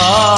ಆ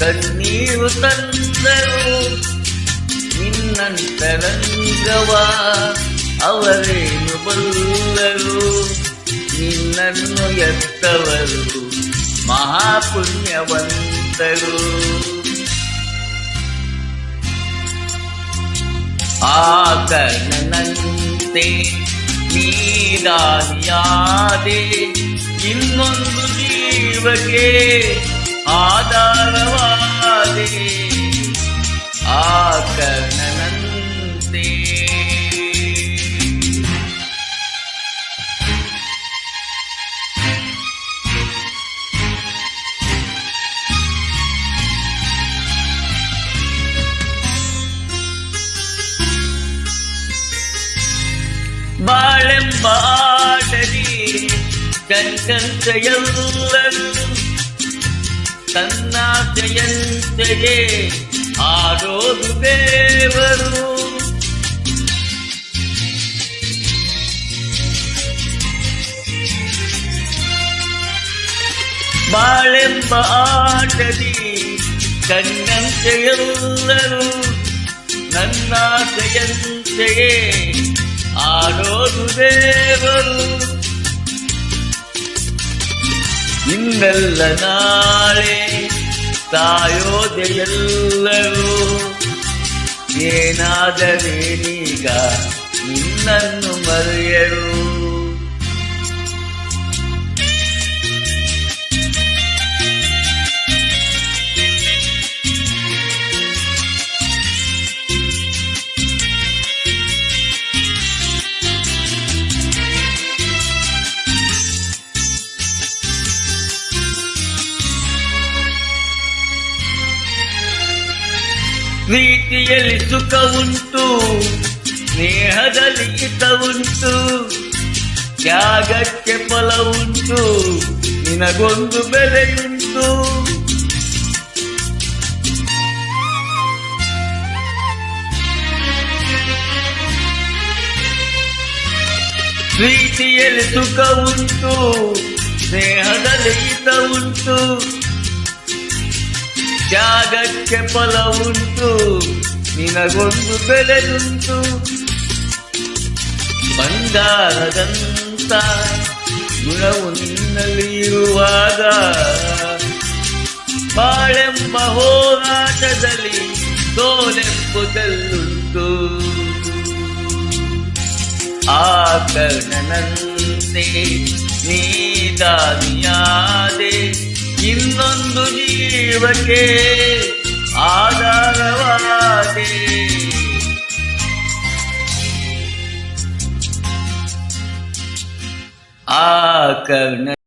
ಕಣ್ಣೀರು ತಂದರು ನಿನ್ನಂತರಂಗವ ಅವರೇನು ಬಲ್ಲರು ನಿನ್ನನ್ನು ಎತ್ತವರು ಮಹಾಪುಣ್ಯವಂತರು. ಆ ಕರ್ಣನಂತೆ ನೀದಾನಿಯಾದೆ ಇನ್ನೊಂದು ಜೀವಕ್ಕೆ ಆಧಾರವಾದೆ ಆ ಕರ್ಣನಂತೆ ಬಾಳೆಂಬ ಆಟದಿ ಕಂಕಂತೆಯಲ್ಲರು ಆಡೋದು ದೇವರು. ಬಾಳೆಂಬ ಆಟದಿ ಕಣ್ಣಂತೆಯೆಲ್ಲರೂ ನನ್ನಾಸೆಯಂತೆಯೇ ಆಡೋದು ದೇವರು. ಇನ್ನೆಲ್ಲ ನಾಳೆ ಸಾಯೋದೆಲ್ಲರೂ ಏನಾದರೇನೀಗ ನಿನ್ನನ್ನು ಮರೆಯರು. ಪ್ರೀತಿಯಲ್ಲಿ ಸುಖ ಉಂಟು, ಸ್ನೇಹದಲ್ಲಿ ಹಿತ ಉಂಟು, ತ್ಯಾಗಕ್ಕೆ ಫಲ ಉಂಟು, ನಿನಗೊಂದು ಬೆಲೆಯುಂಟು ಪ್ರೀತಿಯಲ್ಲಿ ಸುಖ ಉಂಟು, ಸ್ನೇಹದಲ್ಲಿ ಹಿತ ಉಂಟು. ಜಾಗಕ್ಕೆ ಫಲವುಂಟು ನಿನಗೊಂದು ಬೆಲೆಯುಂಟು ಬಂಗಾರದಂತ ಗುಣವು ಇರುವಾಗ ಬಾಳೆಂಬ ಹೋರಾಟದಲ್ಲಿ ತೋಲೆಂಬುದಲ್ಲುಂಟು. ಆ ಕರ್ಣನಂತೆ ನೀ ಇನ್ನೊಂದು ಜೀವಕ್ಕೆ ಆಧಾರವಾದೆ ಆ ಕರ್ಣ